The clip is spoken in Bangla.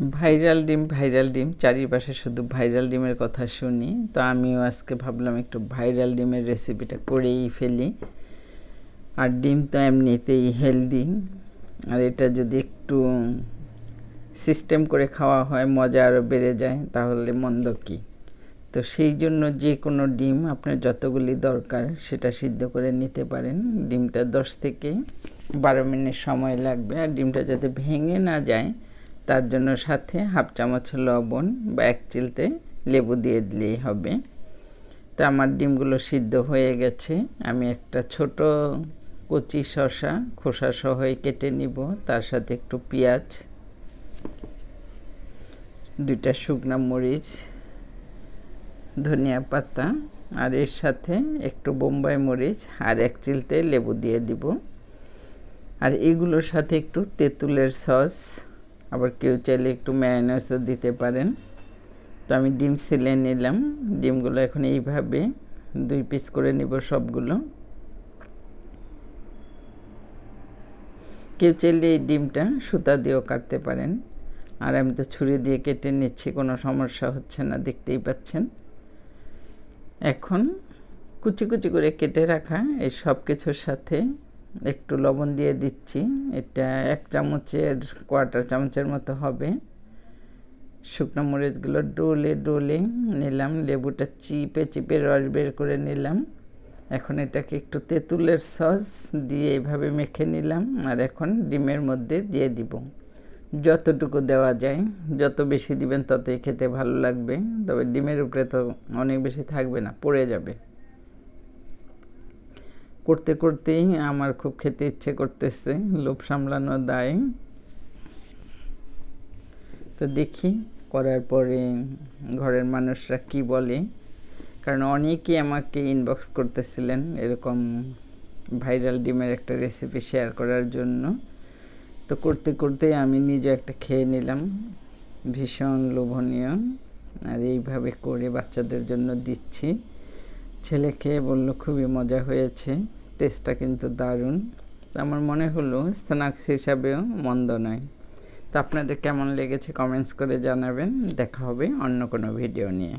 ভাইরাল ডিম ভাইরাল ডিম। চারিপাশে শুধু ভাইরাল ডিমের কথা শুনি। তো আমিও আজকে ভাবলাম একটু ভাইরাল ডিমের রেসিপিটা করেই ফেলি। আর ডিম তো এমনিতেই হেলদি আর এটা যদি একটু সিস্টেম করে খাওয়া হয়, মজা আরও বেড়ে যায়, তাহলে মন্দ কী? তো সেই জন্য যে কোনো ডিম আপনার যতগুলি দরকার, সেটা সিদ্ধ করে নিতে পারেন। ডিমটা দশ থেকে বারো মিনিট সময় লাগবে। আর ডিমটা যাতে ভেঙে না যায় তার জন্য সাথে হাফ চামচ লবণ বা এক চিলতে লেবু দিয়ে দিলেই হবে। তো আমার ডিমগুলো সিদ্ধ হয়ে গেছে। আমি একটা ছোট কচি শশা খোসা সহই কেটে নিব। তার সাথে একটু পেঁয়াজ, দুইটা শুকনো মরিচ, ধনিয়া পাতা, আর এর সাথে একটু বোম্বাই মরিচ আর এক চিলতে লেবু দিয়ে দিব। আর এগুলোর সাথে একটু তেঁতুলের সস আবার কেউ চাইলে একটু ম্যায়োনেজও দিতে পারেন। তো আমি ডিম সিলে নিলাম। ডিমগুলো এখন এইভাবে দুই পিস করে নিব সবগুলো। কেউ চাইলে এই ডিমটা সুতা দিয়েও কাটতে পারেন। আর আমি তো ছুরি দিয়ে কেটে নিচ্ছি, কোনো সমস্যা হচ্ছে না, দেখতেই পাচ্ছেন। এখন কুচি কুচি করে কেটে রাখা এই সব কিছুর সাথে একটু লবণ দিয়ে দিচ্ছি। এটা এক চামচের, কোয়ার্টার চামচের মতো হবে। শুকনো মরিচগুলো ডোলে ডোলে নিলাম, লেবুটা চিপে চিপে রস বের করে নিলাম। এখন এটাকে একটু তেঁতুলের সস দিয়ে এইভাবে মেখে নিলাম আর এখন ডিমের মধ্যে দিয়ে দিব। যতটুকু দেওয়া যায়, যত বেশি দিবেন ততই খেতে ভালো লাগবে, তবে ডিমের উপরে তো অনেক বেশি থাকবে না, পড়ে যাবে। করতে করতেই আমার খুব খেতে ইচ্ছে করতেছে, লোভ সামলানো দায়। তো দেখি করার পরে ঘরের মানুষরা কি বলে। কারণ অনেকেই আমাকে ইনবক্স করতেছিলেন এরকম ভাইরাল ডিমের একটা রেসিপি শেয়ার করার জন্য। তো করতে করতে আমি নিজে একটা খেয়ে নিলাম, ভীষণ লোভনীয়। আর এইভাবে করে বাচ্চাদের জন্য দিচ্ছি। ছেলে খেয়ে বলল, খুবই মজা হয়েছে, টেস্টটা কিন্তু দারুণ। আমার মনে হলো, স্ন্যাক্স হিসাবেও মন্দ নয়। তো আপনাদের কেমন লেগেছে কমেন্টস করে জানাবেন। দেখা হবে অন্য কোনো ভিডিও নিয়ে।